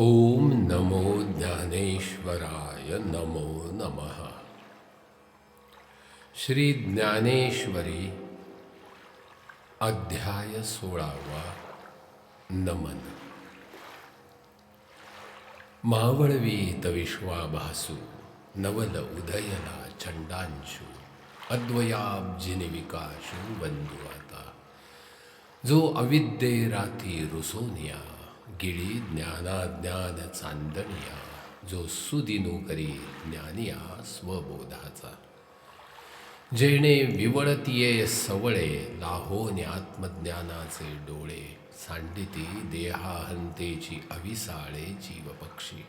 ओम नमो ज्ञानेश्वराय नमो नमः। श्री ज्ञानेश्वरी अध्याय सोळावा नमन। मावळवीत विश्वाभासू नवल उदयला चंडांशू अद्वयाब्जिनी विकाशू जो अविद्ये राती रुसोनिया गिळी ज्ञानाज्ञान चांदणिया जो सुदिनू करी ज्ञानिया स्वबोधाचा. जेणे विवळतीये सवळे लाहोने आत्मज्ञानाचे डोळे सांडिती देहाहंतेची अविसाळे जीवपक्षी.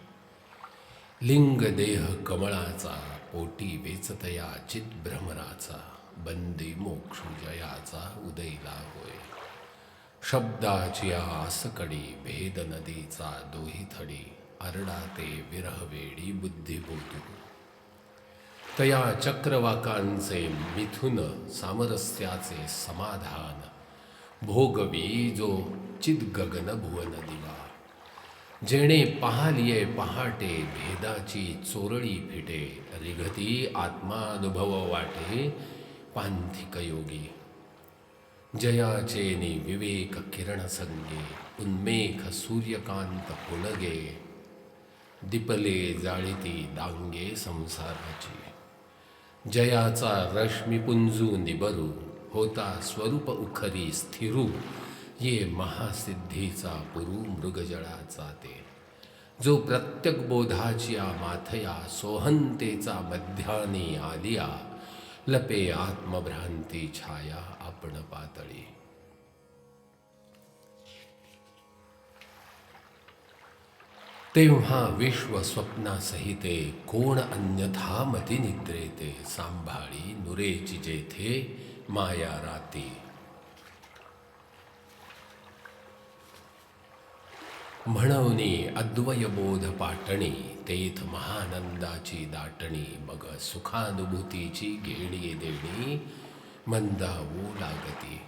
लिंग देह कमळाचा पोटी वेचतया चितभ्रमराचा बंदी मोक्ष जयाचा उदयला होय. शब्दाची आसकडी भेद नदीचा दोही थडी आरडाते विरहवेडी बुद्धिबोधू. तया चक्रवाकांचे मिथुन सामरस्याचे समाधान भोगवी जो चिद्गगन भुवन दिवा. जेणे पहालिये पहाटे भेदाची चोरळी फिटे रिघती आत्मानुभव वाटे पांथिक योगी. जयाचे नि विवेक किरण संगे, उन्मेख सूर्यकांत पुलगे। दिपले जाळीती डांगे संसाराची। जयाचा रश्मी पुंजू निबरू, होता स्वरूप उखरी स्थिरू। ये महासिद्धीचा पुरू मृगजळाचा ते जो प्रत्येक बोधाच्या माथया सोहंतेचा मध्यानी आलिया। लपे आत्मभ्रांती छाया आपण पातळी. तेव्हा विश्व स्वप्नासहिते कोण अन्यथा मती निद्रेते सांभाळी नुरेची जेथे माया राती. म्हणवनी अद्वयबोध पाटणी तेथ महानंदाची दाटणी मग सुखानुभूतीची घेणी देणी मंदावू लागती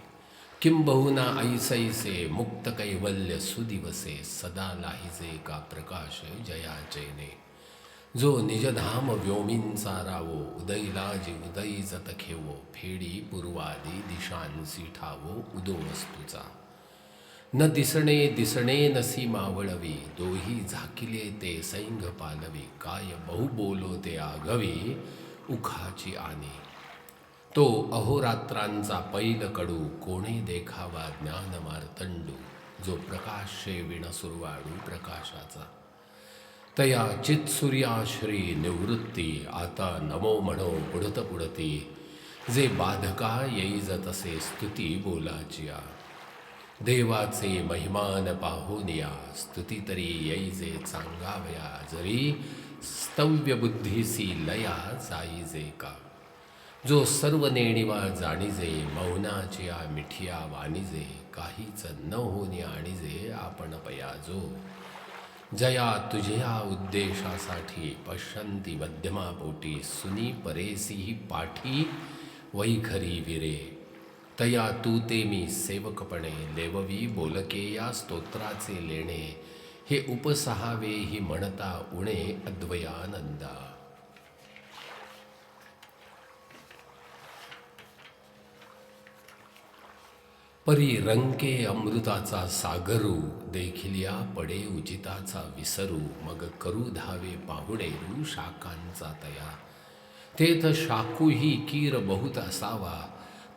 किंबहुना ऐसैसे मुक्त कैवल्य सुदिवसे सदा लाहिजे का प्रकाश जयाचेने जो निजधाम व्योमींचा रावो उदयलाजी उदयी जत खेवो फेडी पूर्वादी दिशांसी ठावो उदो वस्तूचा न दिसणे दिसणे नसी मावळवी दोही झाकिले ते सैंग पालवी काय बहु बोलो ते आघवी उखाची आने तो अहोरात्रांचा पैल कडू कोणे देखावा ज्ञान मार्तंडू जो प्रकाश विण सुरवाडू प्रकाशाचा. तया चित्सूर्याश्री निवृत्ती आता नमो म्हणो पुढत पुढती जे बाधका येईज तसे स्तुती बोलाचिया. देवाचे महिमान पाहुनिया स्तुती तरी येईजे चांगावया जरी स्तव्य बुद्धीसी लया जाईजे का? जो सर्व नेणिवा जाणीजे मौनाचिया मिठिया वाणिजे काहीच न होणे आणिजे आपण पयाजो. जया तुझ्या उद्देशासाठी पश्यंती मध्यमापोटी सुनी परेसी पाठी वैखरी विरे. तया तू ते मी सेवकपणे लेववी बोलके या स्तोत्राचे लेणे. हे उपसहावे ही म्हणता उणे अद्वयानंदा. परी रंके अमृताचा सागरू देखिल्या पडे उचिताचा विसरू मग करू धावे पाहुणेरू शाकांचा तया. तेथ शाकूही कीर बहुत असावा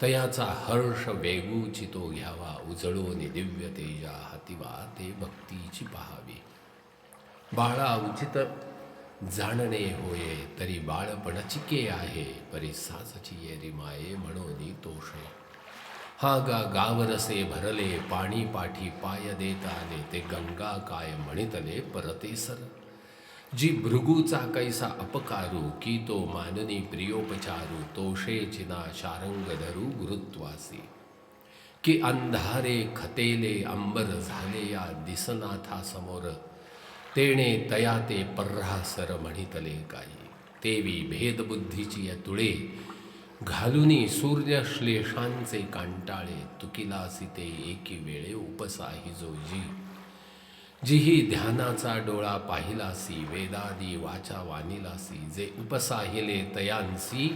तयाचा हर्ष वेगूची तो घ्यावा उजळून दिव्य तेजा हतिवा ते भक्तीची पहावी. बाळा उचित जाणणे होये तरी बाळपणचिके आहे परी साचची येरी माये म्हणून तोषे. हा गा गावरसे भरले पाणी पाठी पाय देत आले ते गंगा काय म्हणितले परते सर जी भृगूचा कैसा अपकारू की तो माननी प्रियोपचारू तोषे चिना शारंग धरू गुरुत्वासी की अंधारे खतेले अंबर झाले या दिसनाथा समोर तेणे तया ते पर्रासर म्हणितले काही तेवी भेदबुद्धीची या तुळे घालुनी सूर्यश्लेषांचे कांटाळे तुकिलासी ते एकी वेळे उपसाही जोजी. जिही ध्यानाचा डोळा पाहिलासी वेदादी वाचा वानिलासी जे उपसाहिले तयांसी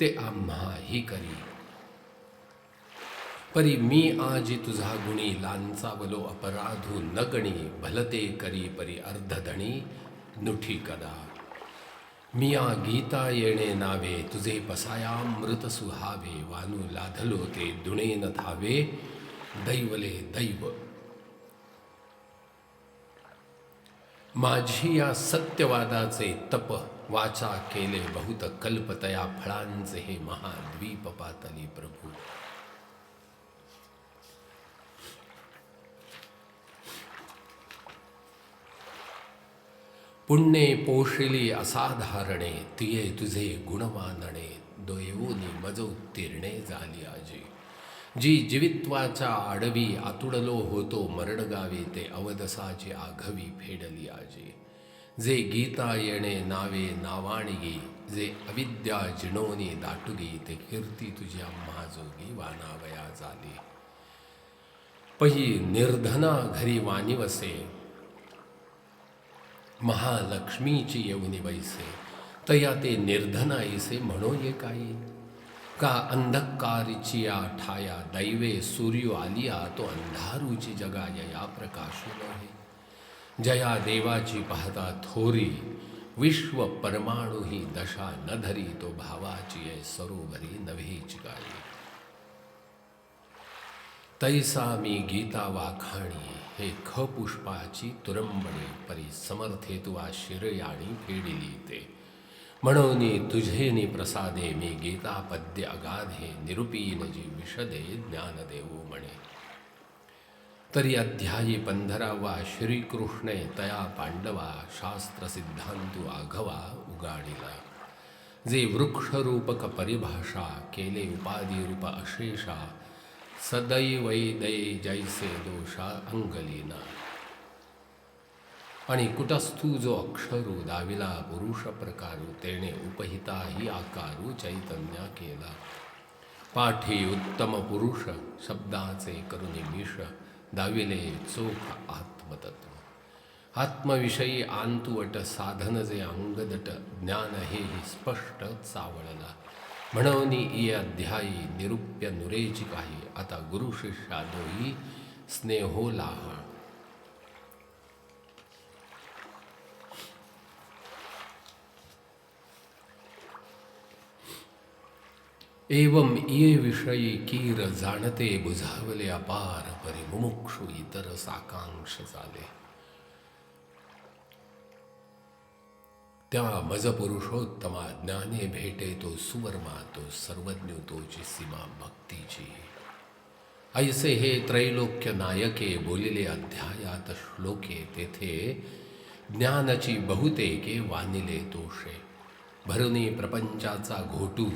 ते आम्हाही करी. परी मी आजी तुझा गुणी लांचावलो अपराधू नगणी भलते करी परी अर्धधणी नुठी कदा. मिया गीता येणे नावे तुझे पसायामृत सुहावे वानू लाधलो ते दुणे न धावे दैवले दैव माझी या सत्यवादाचे तप वाचा केले बहुत कल्पतया फळांचे हे महाद्वीप पातली प्रभू पुण्ये पोषिली असाधारणे तिये तुझे गुणमानणे दोयवोनी मज उत्तीर्णे झाली आजी। जी जीवित्वाच्या आडवी आतुडलो होतो मरणगावी ते अवदसाची आघवी फेडली आजी। जे गीता येणे नावे नावाणगी जे अविद्या जिणोनी दाटुगी ते कीर्ती तुझ्या महाजोगी वानावया झाली। पही निर्धना घरी वानिवसे महालक्ष्मीची येऊनी वैसे तया ते निर्धनाईसे म्हणो ये काही का अंधकारिची या ठाया दैवे, सूर्यो आलिया तो अंधारूची जगा या प्रकाशू नव्हे जया देवाची पाहता थोरी, विश्व परमाणु ही दशा न धरी तो भावाची सरोवरी नव्हेच गाई। तैसा मी गीता वाखाणी हे ख पुष्पाची तुरंबणी परी समर्थे तुवा शिरयाणी फेडिली ते. म्हणून तुझेनी प्रसादे मी गीता पद्य अगाधे निरुपीन जी विशदे ज्ञानदेवो म्हणे. तरी अध्यायी पंधरावा श्रीकृष्णे तया पांडवा शास्त्र सिद्धांतू आघवा उगाडिला. जे वृक्षरूपक परिभाषा केले उपाधिरूप अशेषा सदैवैदय जैसे दोषा अंगलीना। आणि कुटस्थू जो अक्षरू दाविला पुरुष प्रकारू तेणे उपहिताही आकारू चैतन्या केला। पाठी उत्तम पुरुष शब्दाचे करुणी मिष दाविले चोख आत्मतत्व। आत्मविषयी आंतुवट साधन जे अंगदट ज्ञान हे स्पष्ट चावळला। म्हणवनी इ अध्यायी निरुप्य नुरेची काही. आता गुरु शिष्या दोही स्नेहो लाह एवम इये विषयी कीर जाणते बुझावले अपार परिमुमुक्षु इतर साकांक्ष झाले. त्या मज पुरुषोत्तमा ज्ञाने भेटे तो सुवर्मा तो सर्वज्ञ तोची सीमा भक्तीची ऐसे हे त्रैलोक्य नायके बोलिले अध्यायात श्लोके तेथे, ज्ञानाची बहुतेके वानिले तोषे भरुनी प्रपंचाचा घोटू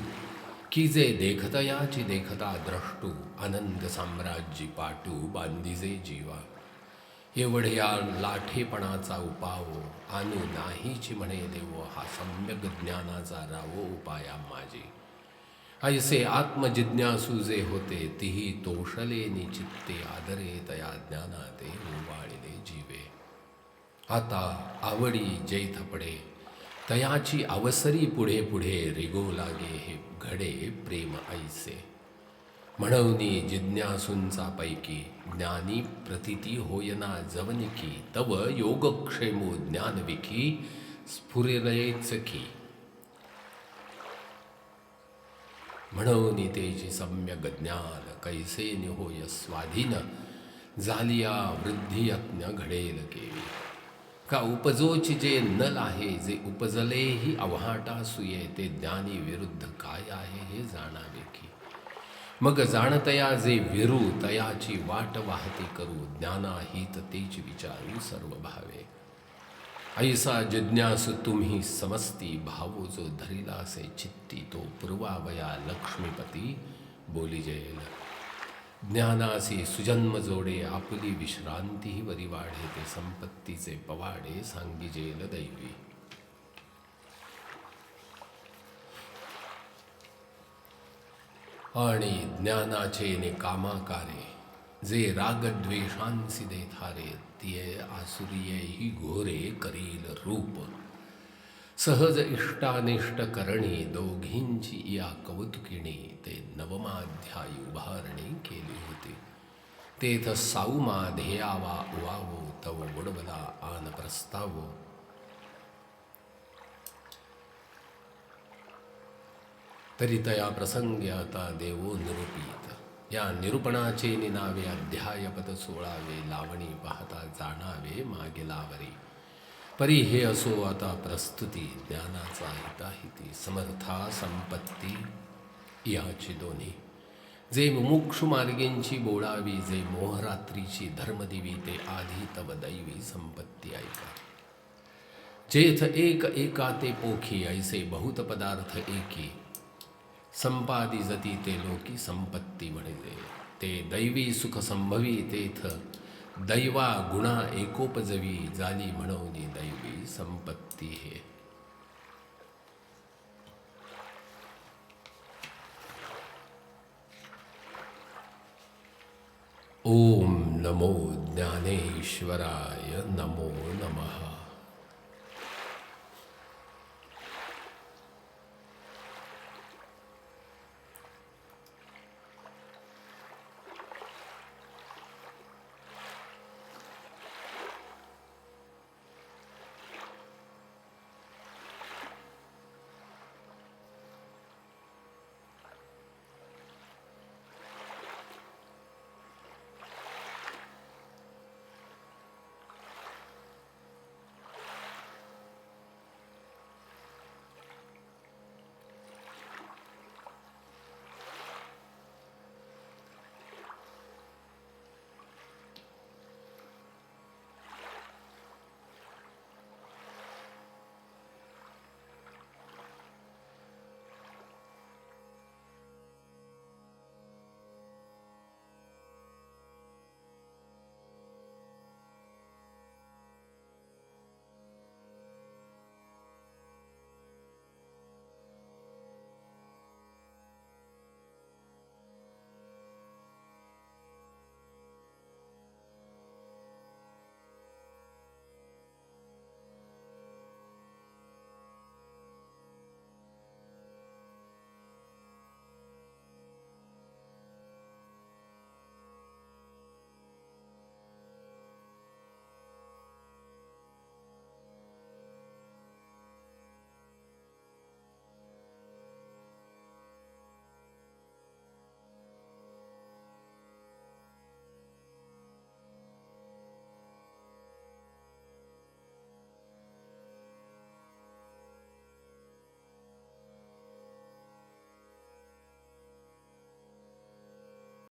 की जे देखतयाची देखता द्रष्टू, आनंद साम्राज्य पाटू, बांधिजे जीवा। एवढ्या लाठेपणाचा उपावो आणि नाहीची म्हणे देवो हा सम्यक ज्ञानाचा रावो उपाया माझी ऐसे आत्मजिज्ञासू जे होते तीही तोषले निचित्ते आदरे तया ज्ञानाते ओवाळिले जीवे. आता आवडी जैथ पडे तयाची अवसरी पुढे पुढे रिगो लागे हे घडे प्रेम ऐसे. म्हणून जिज्ञासूंचा पैकी ज्ञानी प्रतिती होयना जवनिकी तव योगक्षेमो ज्ञानविकी स्फुरिलयेच की म्हणून तेची सम्यक ज्ञान कैसे निहोय स्वाधीन झालिया वृद्धियत्न घडेल केवी. का उपजोची जे नल आहे जे उपजलेही अव्हाटा सुये ते ज्ञानी विरुद्ध काय आहे हे जाणावे की. मग जाणतया जे विरू तयाची वाट वाहती करू ज्ञानाहित तेच विचारू सर्व भावे. ऐसा जिज्ञास तुम्ही समस्ती भावो जो धरिला से चित्ती तो पूर्वावया लक्ष्मीपती बोली जयेल. ज्ञानासी सुजन्म जोडे आपली विश्रांतीही वरी वाढे ते संपत्तीचे पवाडे सांगिजेल दैवी. आणि ज्ञानाचे कामाकारे जे रागद्वेषांसी देथारे तिये आसुरिये ही घोरे करील रूप. सहज इष्टानिष्ट करणी दोघींची या कौतुकिणी ते नवमाध्यायी उभारणी केली होती. तेथ साऊमा ध्येयावा उवावो तव बुडबला आन प्रस्तावो तरी तया प्रसंगी आता देवो निरूपित। या निरूपणाचे निनावे अध्यायपद सोळावे, लावणी पाहता जाणावे मागे लावरी। परी हे असो आता प्रस्तुती, ज्ञानाचा हिताहिती, समर्था, संपत्ती, याची दोन्ही। जे मुमुक्षु मार्गेंची बोळावी, जे मोहरात्रीची धर्मदिवी, ते आधी तव दैवी संपत्ती ऐका। जेथ एक एका ते पोखी, ऐसे बहुत पदार्थ एकी। संपादी जती ते लोकी संपत्ति म्हणजे ते दैवी सुख संभवी तेथ दैवा गुणा एकोपजवी जाली म्हणून दैवी संपत्ती हे। ओम नमो ज्ञानेश्वराय नमो नमः।